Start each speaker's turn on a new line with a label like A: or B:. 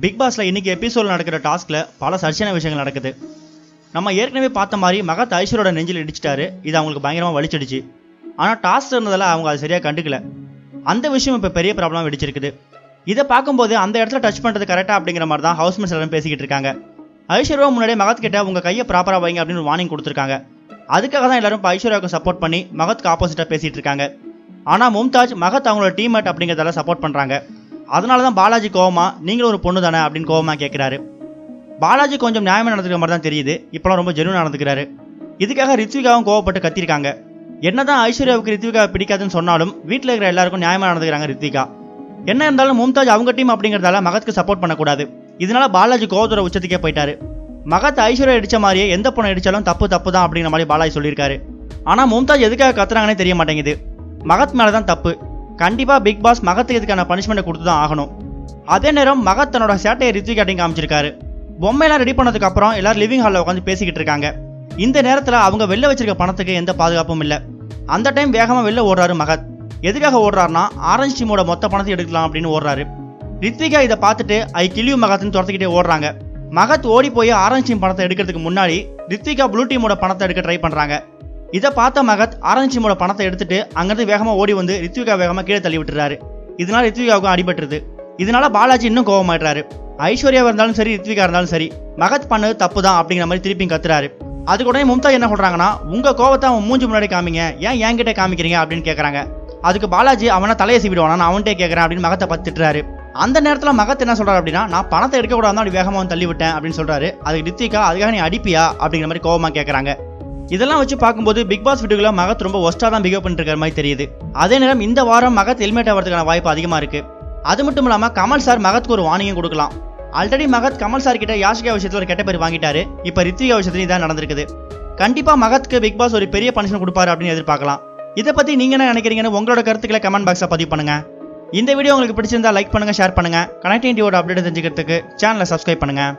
A: Big பாஸ்ல இன்னைக்கு episode நடக்கிற டாஸ்க்ல பல சர்ச்சையான விஷயங்கள் நடக்குது. நம்ம ஏற்கனவே பார்த்த மாதிரி மகத் ஐஸ்வரோட நெஞ்சில் இடிச்சிட்டாரு. இது அவங்களுக்கு பயங்கரமா வலிச்சிடுச்சு. ஆனா டாஸ்க் இருந்ததால அவங்க அதை சரியா கண்டுக்கல. அந்த விஷயம் இப்ப பெரிய ப்ராப்ளம் வெடிச்சிருக்குது. இதை பார்க்கும்போது அந்த இடத்துல டச் பண்றது கரெக்டா அப்படிங்கிற மாதிரி தான் ஹவுஸ்மேட்ஸ் எல்லாரும் பேசிக்கிட்டு இருக்காங்க. ஐஸ்வர்யா முன்னாடியே மகத் கிட்ட உங்க கையை ப்ராப்பரா வைங்க அப்படின்னு ஒரு வார்னிங் கொடுத்துருக்காங்க. அதுக்காக தான் எல்லாரும் இப்போ ஐஸ்வர்யாவுக்கு சப்போர்ட் பண்ணி மகத்துக்கு ஆப்போசிட்டா பேசிட்டு இருக்காங்க. ஆனா மும்தாஜ் மகத் அவங்களோட டீம்மேட் அப்படிங்கிறதால சப்போர்ட் பண்றாங்க. அதனால தான் பாலாஜி கோவமா நீங்களும் ஒரு பொண்ணு தானே? அப்படின்னு கோவமா கேட்குறாரு பாலாஜி கொஞ்சம் நியாயமாக நடந்துக்கிற மாதிரி தான் தெரியுது. இப்போலாம் ரொம்ப ஜெனுவன் நடந்துக்கிறாரு. இதுக்காக ரித்விகாவும் கோவப்பட்டு கத்திருக்காங்க. என்னதான் ஐஸ்வர்யாவுக்கு ரித்விகா பிடிக்காதுன்னு சொன்னாலும் வீட்டில் இருக்கிற எல்லாருக்கும் நியாயமாக நடந்துக்கிறாங்க ரித்விகா. என்ன இருந்தாலும் மும்தாஜ் அவங்க டீம் அப்படிங்கிறதால மகத்துக்கு சப்போர்ட் பண்ணக்கூடாது. இதனால பாலாஜி கோவத்தோட உச்சத்துக்கே போயிட்டாரு. மகத் ஐஸ்வர்யா அடித்த மாதிரியே எந்த பொண்ணை அடித்தாலும் தப்பு தப்பு தான் அப்படிங்கிற மாதிரி பாலாஜி சொல்லியிருக்காரு. ஆனால் மும்தாஜ் எதுக்காக கத்துறாங்கன்னே தெரிய மாட்டேங்குது. மகத் மேலே தான் தப்பு. கண்டிப்பாக பிக் பாஸ் மகத்துக்கு இதுக்கான பனிஷ்மெண்ட் கொடுத்து தான் ஆகணும். அதே நேரம் மகத் தன்னோட சேட்டையை ரித்விகாட்டையும் காமிச்சிருக்காரு. பொம்மையெல்லாம் ரெடி பண்ணதுக்கு அப்புறம் எல்லாரும் லிவிங் ஹாலில் உட்காந்து பேசிக்கிட்டு இருக்காங்க. இந்த நேரத்தில் அவங்க வெளில வச்சிருக்க பணத்துக்கு எந்த பாதுகாப்பும் இல்லை. அந்த டைம் வேகமாக வெளில ஓடுறாரு மகத் எதுக்காக ஓடுறாருன்னா ஆரஞ்சு டீமோட மொத்த பணத்தை எடுக்கலாம் அப்படின்னு ஓடுறாரு. ரித்விகா இதை பார்த்துட்டு ஐ கிளியூ மகத்னு துரத்துக்கிட்டே ஓடுறாங்க. மகத் ஓடி போய் ஆரஞ்சு டீம் பணத்தை எடுக்கிறதுக்கு முன்னாடி ரித்விகா ப்ளூ டீமோட பணத்தை எடுக்க ட்ரை பண்ணுறாங்க இதை பார்த்த மகத் ஆரஞ்சிமோட பணத்தை எடுத்துட்டு அங்கிருந்து வேகமா ஓடி வந்து ரித்விகா வேகமா கீழே தள்ளி விட்டுறாரு. இதனால ரித்விகாவுக்கும் அடிபட்டுருது. இதனால பாலாஜி இன்னும் கோவமாயிடுறாரு. ஐஸ்வர்யாவா இருந்தாலும் சரி ரித்விகா இருந்தாலும் சரி மகத் பண்ணது தப்பு தான் அப்படிங்கிற மாதிரி திருப்பி கத்துறாரு. அதுக்கு உடனே மும்தா என்ன சொல்றாங்கன்னா உங்க கோவத்தை அவன் மூஞ்சி முன்னாடி காமிங்க. ஏன் என்கிட்ட காமிக்கிறீங்க? அப்படின்னு கேட்குறாங்க அதுக்கு பாலாஜி அவனை தலையை சீவிடுவானா? நான் அவன்கிட்ட கேட்கறேன் அப்படின்னு மகத்தை பத்தி அந்த நேரத்தில் மகத் என்ன சொல்றாரு அப்படின்னா நான் பணத்தை எடுக்கக்கூடாது அப்படி வேகமாக வந்து தள்ளி விட்டேன் அப்படின்னு சொல்றாரு. அதுக்கு ரித்விகா அதுக்காக நீ அடிப்பியா? அப்படிங்கிற மாதிரி கோவமா கேட்குறாங்க இதெல்லாம் வச்சு பார்க்கும்போது பிக் பாஸ் வீட்டுக்குள்ள மகத் ரொம்ப ஒஸ்டா தான் பிஹேவ் பண்ணிட்டு இருக்கிற மாதிரி தெரியுது. அதே நேரம் இந்த வாரம் மகத் ஹெல்மெட் ஆகிறதுக்கான வாய்ப்பு அதிகமா இருக்கு. அது மட்டும் இல்லாம கமல் சார் மகத்துக்கு ஒரு வார்னிங்கும் கொடுக்கலாம். ஆல்ரெடி மகத் கமல் சார் கிட்ட யாஷிகா விஷயத்துல ஒரு கெட்ட பேர் வாங்கிட்டாரு. இப்ப ரித்விகா விஷயத்துலயும் இதான் நடந்திருக்குது. கண்டிப்பா மகத்துக்கு பிக் பாஸ் ஒரு பெரிய பனிஷன் கொடுப்பாரு அப்படின்னு எதிர்பார்க்கலாம். இதை பத்தி நீங்க என்ன நினைக்கிறீங்கன்னு உங்களோட கருத்துக்களை கமெண்ட் பாக்ஸ்ல பதிவு பண்ணுங்க. இந்த வீடியோ உங்களுக்கு பிடிச்சிருந்தா லைக் பண்ணுங்க ஷேர் பண்ணுங்க. கனெக்டிங் அப்டேட் தெரிஞ்சுக்கிறதுக்கு சேனலை சப்ஸ்கிரைப் பண்ணுங்க.